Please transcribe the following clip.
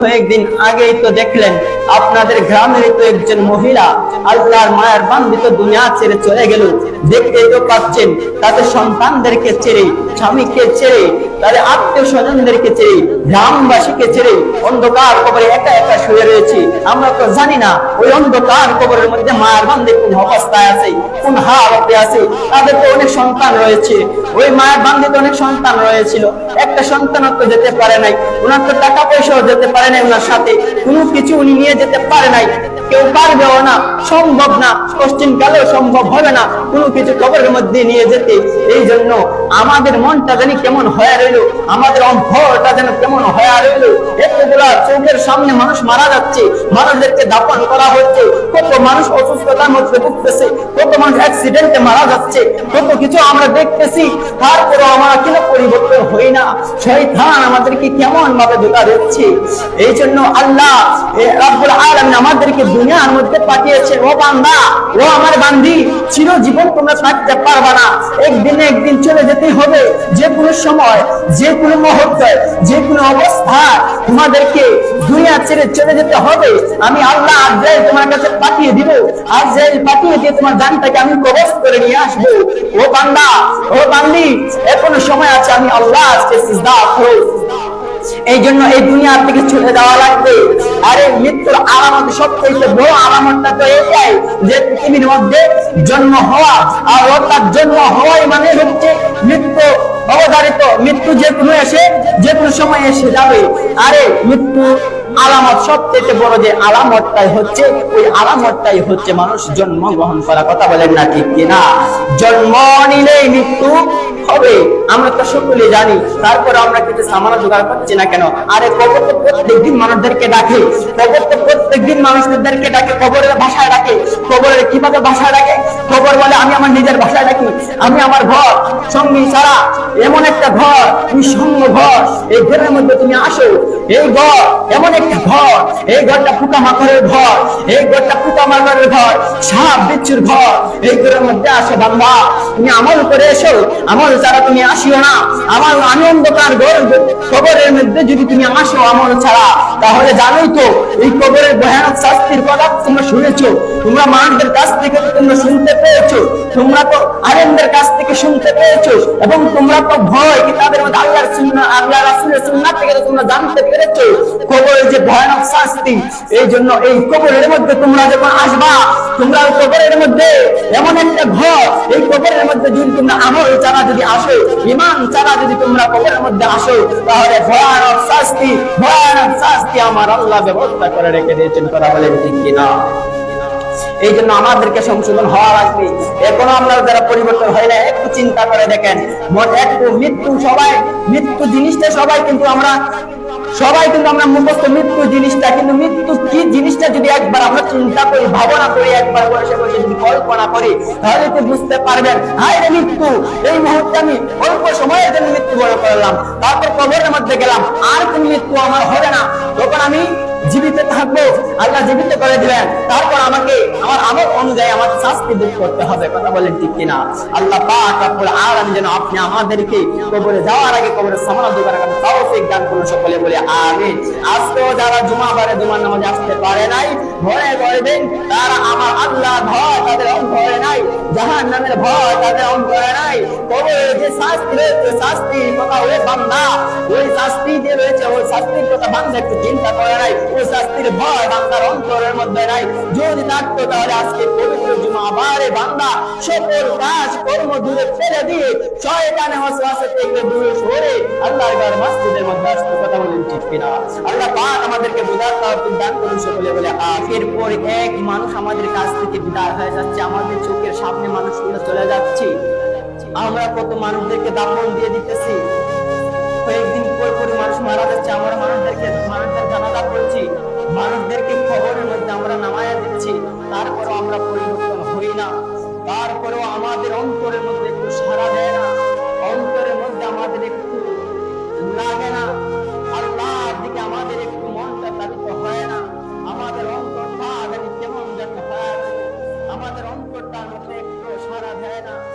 কয়েকদিন আগেই তো দেখলেন। আপনাদের গ্রামের তো একজন মহিলা আল্লাহর মায়ের বান্ধিত দুনিয়া ছেড়ে চলে গেল। দেখতেই তো পাচ্ছেন, তাদের সন্তানদেরকে ছেড়ে, স্বামীকে ছেড়ে, তাদের আত্মীয় স্বজনদেরকে ছেড়ে, গ্রামবাসীকে ছেড়ে অন্ধকার কবরে একা একা শুয়ে রয়েছে। আমরা তো জানি না, ওই অন্ধকার কবরের মধ্যে মায়ের বান্ধে কোন অবস্থায় আছে, কোন হালতে আছে। তাদের তো অনেক সন্তান রয়েছে। ওই মায়ের বান্ধিত অনেক সন্তান রয়েছিল। একটা সন্তান তো যেতে পারে নাই। ওনার তো টাকা পয়সাও যেতে পারে নাই ওনার সাথে। কোনো কিছু উনি নিয়ে যেতে পারে নাই। কেউ পারবেও না, সম্ভব না কষ্টিন কালেও সম্ভব হবে না। কোনো কিছু কবরের মধ্যে নিয়ে যেতে। এই জন্য আমাদের মনটা জানি কেমন হয়ে রইল, আমাদের অন্তরটা যেন কেমন হয়ে রইল। এতগুলা চোখের সামনে মানুষ মারা যাচ্ছে, মানুষদেরকে দাপন করা হচ্ছে কত মানুষ অসুস্থতার মধ্যে ভুগতেছে, কত মানুষ অ্যাক্সিডেন্টে মারা যাচ্ছে, কত কিছু আমরা দেখতেছি তারপরে আমরা কেন পরিবর্তন হই না। শয়তান আমাদেরকে কেমন ভাবে ধোকা দিচ্ছে? এই জন্য আল্লাহ রাব্বুল আলামিন আমাদেরকে দুনিয়ার মধ্যে পাঠিয়েছে ও বান্দা, ও আমার বান্দি, চিরজীবন তোমরা থাকতে পারবা না। একদিন একদিন চলে যেতে হবে। যে কোনো সময় যে কোনো মুহূর্তে যে কোনো অবস্থা তোমাদেরকে দুনিয়া ছেড়ে চলে যেতে হবে, আমি আল্লাহ আজরাইল তোমার কাছে পাঠিয়ে দিব। আজরাইল পাঠিয়ে দিয়ে তোমার জানটাকে আমি কবজ করে নিয়ে আসব। ও বান্দা, ও বান্দি, এখনও সময় আছে, আমি আল্লাহ আজকে সিজদা করো এই জন্য এই দুনিয়া থেকে চলে যাওয়া লাগবে। আরে মৃত্যুর আলামত সবচেয়ে বড় আলামতটা তো এটাই যে পৃথিবীর মধ্যে জন্ম হওয়া, আর অর্থাৎ জন্ম হওয়াই মানে হচ্ছে মৃত্যু অবধারিত। মৃত্যু যে কোনো এসে যে কোনো সময় এসে যাবে। আরে মৃত্যু আলামত সব থেকে বড় যে আলামতটাই হচ্ছে, ওই আলামতটাই হচ্ছে মানুষ জন্ম গ্রহণ করা। কথা বলেন না ঠিক কিনা? জন্ম নিলেই মৃত্যু হবে। আমরা তো সকলে জানি, তারপরে আমরা কিছু সামান্য জোগাড় করছি না কেন? আরে কবর তো প্রত্যেকদিন মানুষদেরকে ডাকে, কবর তো প্রত্যেকদিন মানুষদেরকে ডাকে, কবরের ভাষায় ডাকে। কবরের কীভাবে ভাষায় ডাকে? কবর বলে, আমি আমার নিজের ভাষায় ডাকি, আমি আমার ঘর, সঙ্গী ছাড়া এমন একটা ঘর, নিঃসঙ্গ ঘর। এই ঘরের মধ্যে তুমি আসো, এই ঘর এমন একটা ঘর, এই ঘরটা ফুটা মাকড়ের ঘর, এই ঘরটা ফুটা মাকড়ের ঘর, সাপ, বিচ্ছুর ঘর। এই ঘরের মধ্যে আসো বান্দা, তুমি আমল করে এসো আমল ছাড়া তুমি আসিও না। আমার আনন্দকার ঘর কবরের মধ্যে যদি তুমি আসো আমল ছাড়া, তাহলে জানোই তো, এই কবরের ভয়ানক শাস্তির কথা তোমরা শুনেছো। তোমরা মানুষদের কাছ থেকে তোমরা শুনতে পেয়েছ। তোমরা তো আলেমদের কাছ থেকে শুনতে পেয়েছ। এবং তোমরা তো ভয় কি তাদের মধ্যে আল্লাহর সুন্নাহ আল্লাহ রাসূলের সুন্নাহ থেকে তোমরা জানতে পেরেছ। কবরের যে ভয়ানক শাস্তি, এই জন্য এই কবরের মধ্যে তোমরা যখন আসবা, তোমরা ওই কবরের মধ্যে এমন একটা ঘর, এই কবরের মধ্যে যদি তোমরা আমল ছাড়া যদি আসো ইমান ছাড়া যদি তোমরা কবরের মধ্যে আসো, তাহলে ভয়ানক শাস্তি ভয়ানক শাস্তি আমার আল্লাহ ব্যবস্থা করে রেখে দিয়েছেন, কথা বলেন ঠিক কিনা? এই জন্য আমাদেরকে সংশোধন হওয়া লাগবে। এখনও আমরা যারা পরিবর্তন হয় না, একটু চিন্তা করে দেখেন একটু মৃত্যু সবাই, মৃত্যু জিনিসটা সবাই, কিন্তু আমরা সবাই কিন্তু আমরা মুখস্থ মৃত্যু জিনিসটা, কিন্তু মৃত্যু কি জিনিসটা যদি একবার আমরা চিন্তা করি, ভাবনা করি, একবার বসে বসে যদি কল্পনা করি, তাহলে তো বুঝতে পারবেন, হায় রে মৃত্যু, এই মুহূর্তে আমি অল্প সময়ের জন্য মৃত্যু বড় করলাম, তারপর কবরের মধ্যে গেলাম, আর কোন মৃত্যু আমার হবে না। তখন আমি জীবিত থাকব, আল্লাহ জীবিত করে দিবেন। তারপর আমাকে, আমার আমল অনুযায়ী আমার শাস্তি ভোগ করতে হবে, কথা বলেন ঠিক কিনা? আল্লাহ রব্বুল আলামিন যেন আপনি আমাদেরকে কবরে যাওয়ার আগে কবরে তৌফিক দান করুন সকলে বলে আমিন। আজকেও যারা জুমা বারে জুমার নামাজে আসতে পারে নাই, ভয়ে করবেন তারা আমার আল্লাহ ভয়, তাদের অন্তরে নাই। জাহান নামের ভয় তাদের অন্তরে নাই। তবে যে শাস্তি রয়েছে শাস্তির কথা ওই বান্দা। ওই শাস্তি যে রয়েছে, ওই শাস্তির কথা বান্দা একটু চিন্তা করে নাই। ওই শাস্তির ভয় বান্দার অন্তরের মধ্যে নাই। যদি থাকতো তাহলে আজকে পবিত্র আমার বান্দা, সকল কাজ কর্ম দূরে ফেলে দিয়ে শয়তানে থেকে দূরে সরে আল্লাহর ঘর মসজিদের মধ্যে আসতে কথা বলেন, ঠিক কিনা? আল্লাহ পাক আমাদেরকে তাওফিক দান করুন সকলে বলে পর এক মানুষ আমাদের কাছ থেকে বিদায় হয়ে যাচ্ছে, আমাদের চোখের সামনে মানুষগুলো চলে যাচ্ছে। আমরা কত মানুষদেরকে দাপন দিয়ে দিতেছি। কয়েকদিন পর পর মানুষ মারা যাচ্ছে, আমরা মানুষদেরকে, মানুষদের জানাজা করছি মানুষদেরকে খবরের মধ্যে আমরা নামায় had